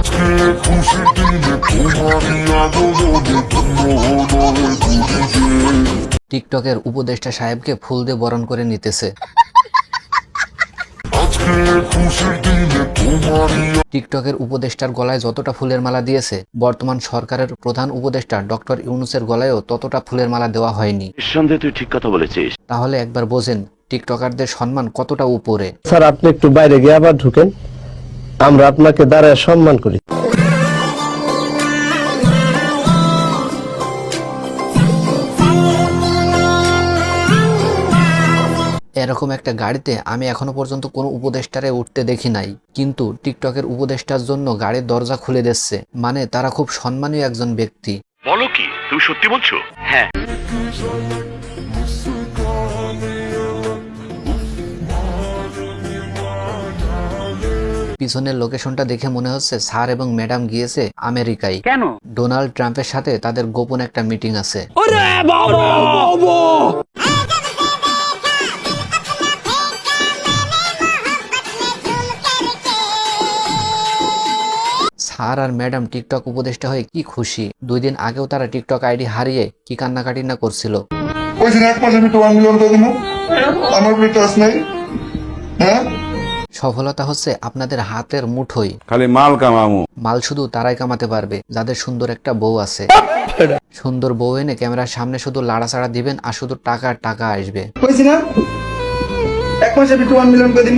আজকে খুশির দিনে তোমারই আগমনে ধন্য হলো এ টিকটকের উপদেষ্টা সাহেবকে ফুল দিয়ে বরণ করে নিতেছে। টিকটকের উপদেষ্টার গলায় যতটা ফুলের মালা দিয়েছে বর্তমান সরকারের প্রধান উপদেষ্টা ডক্টর ইউনুসের গলায়ও ততটা ফুলের মালা দেওয়া হয়নি। নিঃসন্দেহে তুই ঠিক কথা বলেছিস। তাহলে একবার বোঝেন টিকটকারদের সম্মান কতটা উপরে। স্যার আপনি একটু বাইরে গিয়ে আবার ঢুকেন। আমরা আপনাকে দাঁড়ায় সম্মান করি। এরকম একটা গাড়িতে আমি এখনও পর্যন্ত কোনো উপদেষ্টারে উঠতে দেখি নাই কিন্তু টিকটকের উপদেষ্টার জন্য গাড়ির দরজা খুলে দিচ্ছে। মানে তারা খুব সম্মানীয় একজন ব্যক্তি। বলো কি তুমি সত্যি বলছো? হ্যাঁ। পিছনের লোকেশনটা দেখে মনে হচ্ছে স্যার এবং ম্যাডাম গিয়েছে আমেরিকায়। কেন? ডোনাল্ড ট্রাম্পের সাথে তাদের গোপন একটা মিটিং আছে। স্যার আর ম্যাডাম টিকটক উপদেষ্টা হয়ে কি খুশি? দুই দিন আগেও তারা টিকটক আইডি হারিয়ে কি কান্নাকাটি না করছিল এক মাসে আমি ওয়ান মিলিয়ন করে দিন আমার টাচ নাই। হ্যাঁ? সফলতা হচ্ছে আপনাদের হাতের মুঠোই খালি মাল কামামু। মাল শুধু তারাই কামাতে পারবে যাদের সুন্দর একটা বউ আছে। সুন্দর বউ এনে ক্যামেরার সামনে শুধু লাড়াচাড়া দিবেন আর শুধু টাকা টাকা আসবে। না? এক মাসে মিলিয়ন করে